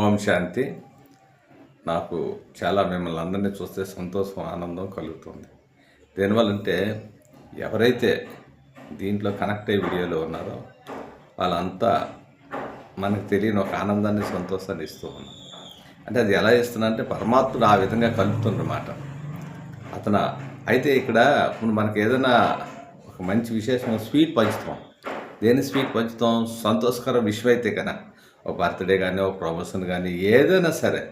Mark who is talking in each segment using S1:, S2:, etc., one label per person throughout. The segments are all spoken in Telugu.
S1: ఓం శాంతి. నాకు చాలా మిమ్మల్ని అందరినీ చూస్తే సంతోషం ఆనందం కలుగుతుంది. దేనివల్లంటే ఎవరైతే దీంట్లో కనెక్ట్ అయ్యే వీడియోలో ఉన్నారో వాళ్ళంతా మనకు తెలియని ఒక ఆనందాన్ని సంతోషాన్ని ఇస్తూ ఉన్నారు. అంటే అది ఎలా ఇస్తున్నా అంటే పరమాత్ముడు ఆ విధంగా కలుపుతుందన్నమాట. అతను అయితే ఇక్కడ ఇప్పుడు మనకి ఏదైనా ఒక మంచి విశేషమైన స్వీట్ పంచుతాం. దేని స్వీట్ పంచుతాం? సంతోషకర విషయం అయితే కదా. ఒక బర్త్డే కానీ ఒక ప్రమోషన్ కానీ ఏదైనా సరే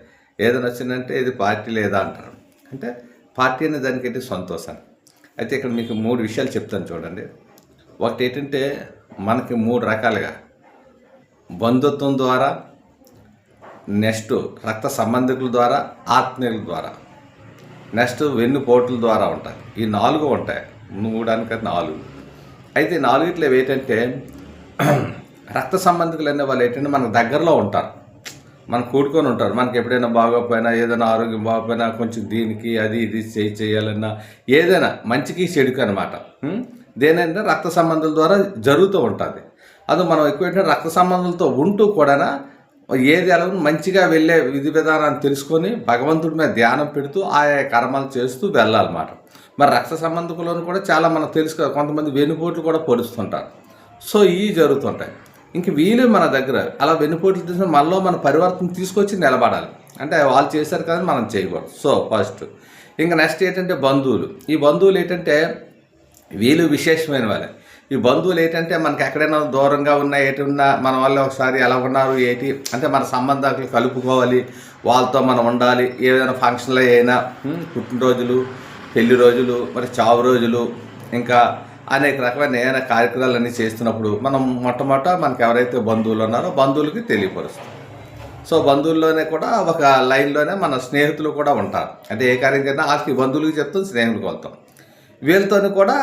S1: ఏదైనా వచ్చిందంటే ఇది పార్టీ లేదా అంటారు. అంటే పార్టీ అనే దానికంటే సంతోషం? అయితే ఇక్కడ మీకు మూడు విషయాలు చెప్తాను చూడండి. ఒకటి ఏంటంటే మనకి మూడు రకాలుగా. బంధుత్వం ద్వారా నెక్స్ట్ రక్త సంబంధికుల ద్వారా ఆత్మీయుల ద్వారా. నెక్స్ట్ వెన్నుపోట్ల ద్వారా ఉంటాయి. ఈ నాలుగు ఉంటాయి. మూడానికి నాలుగు. అయితే నాలుగిట్లో ఏంటంటే రక్త సంబంధికులు అనే వాళ్ళు ఏంటంటే మనకు దగ్గరలో ఉంటారు. మనం కూడుకొని ఉంటారు. మనకి ఎప్పుడైనా బాగోపోయినా ఏదైనా ఆరోగ్యం బాగోపోయినా కొంచెం దీనికి అది ఇది చేయి చేయాలన్నా ఏదైనా మంచికి చెడుకు అనమాట దేనంటే రక్త సంబంధాల ద్వారా జరుగుతూ ఉంటుంది. అది మనం ఎక్కువ ఏంటంటే రక్త సంబంధాలతో ఉంటూ కూడా ఏది ఎలా మంచిగా వెళ్ళే విధి విధానాన్ని తెలుసుకొని భగవంతుడి మీద ధ్యానం పెడుతూ ఆయా కర్మలు చేస్తూ వెళ్ళాలన్నమాట. మరి రక్త సంబంధికులను కూడా చాలా మనకు తెలుసుకో కొంతమంది వెనుపోట్లు కూడా పొడుస్తుంటారు. సో ఇవి జరుగుతుంటాయి. ఇంక వీలు మన దగ్గర. అలా వెనుపోట్లు తీసుకుని మనలో మన పరివర్తన తీసుకొచ్చి నిలబడాలి. అంటే వాళ్ళు చేశారు కానీ మనం చేయకూడదు. సో ఫస్ట్ ఇంకా నెక్స్ట్ ఏంటంటే బంధువులు. ఈ బంధువులు ఏంటంటే వీళ్ళు విశేషమైన వాళ్ళే. ఈ బంధువులు ఏంటంటే మనకి ఎక్కడైనా దూరంగా ఉన్నా ఏటి ఉన్నా మన వాళ్ళు ఒకసారి ఎలా ఉన్నారు ఏంటి అంటే మన సంబంధాలు కలుపుకోవాలి. వాళ్ళతో మనం ఉండాలి. ఏదైనా ఫంక్షన్లు అయినా పుట్టినరోజులు పెళ్ళి రోజులు మరి చావు రోజులు ఇంకా అనేక రకమైన ఏదైనా కార్యక్రమాలన్నీ చేస్తున్నప్పుడు మనం మొట్టమొదట మనకి ఎవరైతే బంధువులు ఉన్నారో బంధువులకి తెలియపరుస్తాం. సో బంధువుల్లోనే కూడా ఒక లైన్లోనే మన స్నేహితులు కూడా ఉంటారు. అంటే ఏ కార్యం చేసినా ఆస్తి బంధువులకి చెప్తాం స్నేహితులకు వెళ్తాం. వీళ్ళతోని కూడా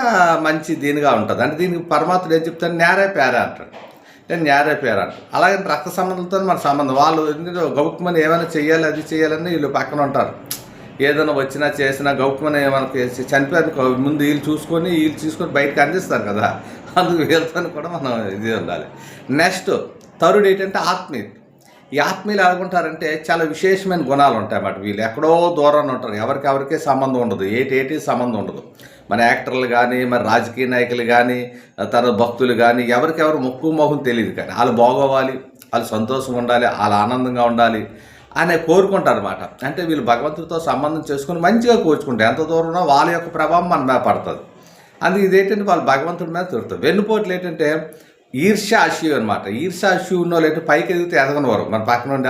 S1: మంచి దీనిగా ఉంటుంది. అంటే దీనికి పరమాత్ముడు ఏం చెప్తాను నేరే పేర అంటాడు. నేను నేరే పేర అంటాడు. అలాగే రక్త సంబంధంతో మన సంబంధం. వాళ్ళు గౌక్మని ఏమైనా చేయాలి అది చేయాలని వీళ్ళు పక్కన ఉంటారు. ఏదైనా వచ్చినా చేసినా గౌక్మని మనకి చనిపోయారు ముందు వీళ్ళు చూసుకొని వీళ్ళు చూసుకొని బయటకు అందిస్తారు కదా. అందుకు వీళ్ళతో కూడా మనం ఇది ఉండాలి. నెక్స్ట్ థర్డ్ ఏంటంటే ఆత్మీయత ఈ ఆత్మీయులు ఎలాగుంటారంటే చాలా విశేషమైన గుణాలు ఉంటాయి అన్నమాట వీళ్ళు. ఎక్కడో దూరాన్ని ఉంటారు. ఎవరికి ఎవరికే సంబంధం ఉండదు. ఏటి ఏటి సంబంధం ఉండదు. మన యాక్టర్లు కానీ మరి రాజకీయ నాయకులు కానీ తన భక్తులు కానీ ఎవరికెవరు ముక్కు మొహం తెలియదు కానీ. వాళ్ళు బాగోవాలి వాళ్ళు సంతోషంగా ఉండాలి వాళ్ళు ఆనందంగా ఉండాలి. అనే కోరుకుంటారు అనమాట అంటే వీళ్ళు భగవంతుడితో సంబంధం చేసుకుని మంచిగా కోరుచుకుంటారు ఎంత దూరం వాళ్ళ యొక్క ప్రభావం మన మీద పడుతుంది. అందుకే ఇదేంటంటే వాళ్ళు భగవంతుడి మీద తిరుగుతారు. వెన్నుపోట్లు ఏంటంటే ఈర్ష్య అశివు అనమాట ఈర్ష్య అశివు ఉన్న వాళ్ళు ఏంటంటే పైకి ఎదిగితే ఎదగనివారు మన పక్కన ఉండే